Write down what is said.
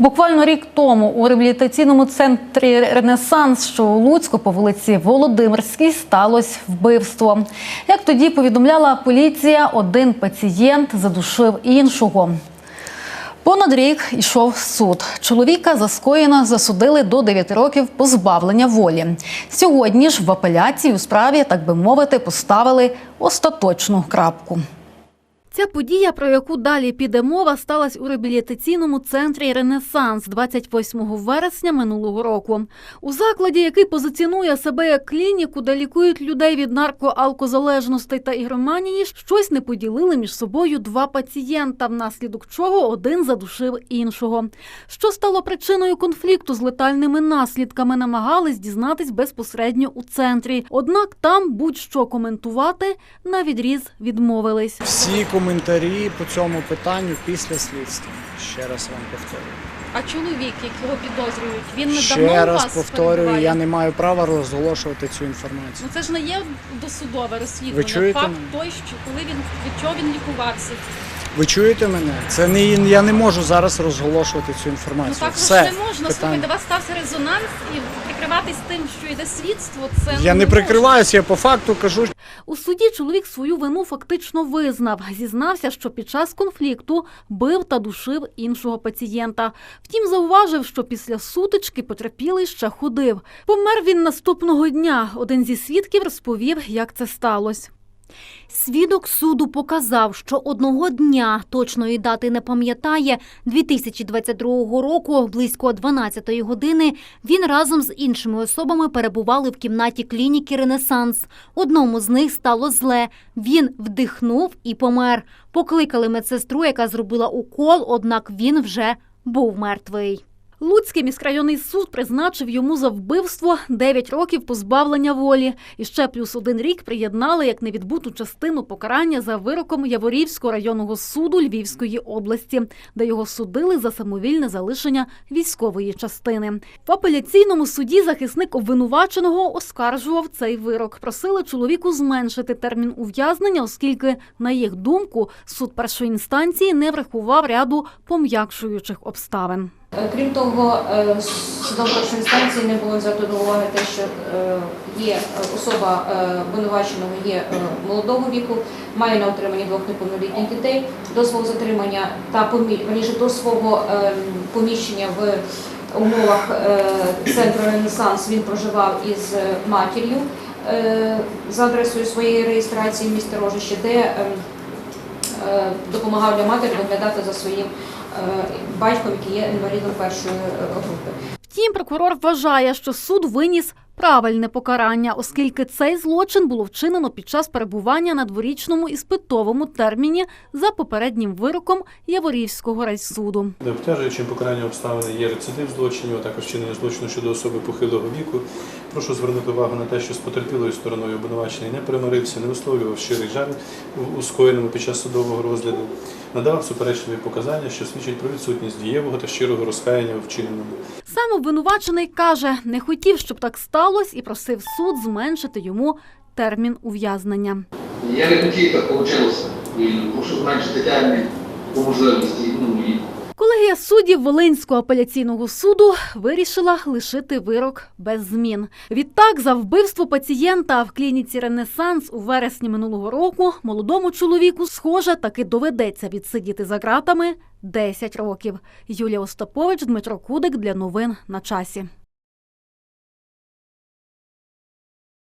Буквально рік тому у реабілітаційному центрі Ренесанс, що у Луцьку по вулиці Володимирській, сталося вбивство. Як тоді повідомляла поліція, один пацієнт задушив іншого. Понад рік йшов суд. Чоловіка за скоєно засудили до 9 років позбавлення волі. Сьогодні ж в апеляції у справі, так би мовити, поставили остаточну крапку. Ця подія, про яку далі піде мова, сталася у реабілітаційному центрі Ренесанс 28 вересня минулого року. У закладі, який позиціонує себе як клініку, де лікують людей від наркоалкозалежностей та ігроманії, щось не поділили між собою два пацієнта, внаслідок чого один задушив іншого. Що стало причиною конфлікту з летальними наслідками, намагались дізнатись безпосередньо у центрі. Однак там будь-що коментувати на відріз відмовились. Всі коментарі по цьому питанню після слідства. Ще раз вам повторюю. А чоловік, якого підозрюють, він недавно Ще у раз вас повторюю, перебуває? я не маю права розголошувати цю інформацію. Ну це ж не є досудове розслідування. Ви чуєте Факт мене? той, що коли він від чого він лікувався. Ви чуєте мене? Це не я не можу зараз розголошувати цю Ну інформацію. так же Все не можна. питання. Слухайте, у вас стався резонанс і прикриватись тим, що йде слідство. Це Я не можна. прикриваюся, я по факту кажу, У суді чоловік свою вину фактично визнав. Зізнався, що під час конфлікту бив та душив іншого пацієнта. Втім, зауважив, що після сутички потерпілий ще ходив. Помер він наступного дня. Один зі свідків розповів, як це сталося. Свідок суду показав, що одного дня точної дати не пам'ятає. 2022 року, близько 12-ї години, він разом з іншими особами перебували в кімнаті клініки Ренесанс. Одному з них стало зле. Він вдихнув і помер. Покликали медсестру, яка зробила укол, однак він вже був мертвий. Луцький міськрайонний суд призначив йому за вбивство 9 років позбавлення волі. І ще плюс один рік приєднали як невідбуту частину покарання за вироком Яворівського районного суду Львівської області, де його судили за самовільне залишення військової частини. В апеляційному суді захисник обвинуваченого оскаржував цей вирок. Просили чоловіку зменшити термін ув'язнення, оскільки, на їх думку, суд першої інстанції не врахував ряду пом'якшуючих обставин. Е, Крім того, е, судом першої інстанції не було взято до уваги те, що е, є е, особа е, обвинуваченого є е, молодого віку, має на отриманні двох неповнолітніх дітей, дозвол затримання та помі- до свого е, поміщення в умовах е, центру Ренесанс він проживав із е, матір'ю е, за адресою своєї реєстрації в місті Рожище, де е, е, допомагав для матері доглядати за своїм е, батьком, який є інвалідом першої е, групи. Втім, прокурор вважає, що суд виніс правильне покарання, оскільки цей злочин було вчинено під час перебування на дворічному іспитовому терміні за попереднім вироком Яворівського райсуду. Де обтяжуючим покарання обставини є рецидив злочинів, а також вчинення злочину щодо особи похилого віку. Прошу звернути увагу на те, що з потерпілою стороною обвинувачений не примирився, не висловлював щирий жаль у- скоєному під час судового розгляду, надавав суперечливі показання, що свідчать про відсутність дієвого та щирого розкаяння у вчиненому. Сам обвинувачений каже, не хотів, щоб так сталося, і просив суд зменшити йому термін ув'язнення. Я не хотів, так вийшло. І прошу зменшити термін по можливості. Ну, і суддів Волинського апеляційного суду вирішила лишити вирок без змін. Відтак, за вбивство пацієнта в клініці Ренесанс у вересні минулого року молодому чоловіку, схоже, таки доведеться відсидіти за ґратами 10 років. Юлія Остапович, Дмитро Кудик для новин на часі.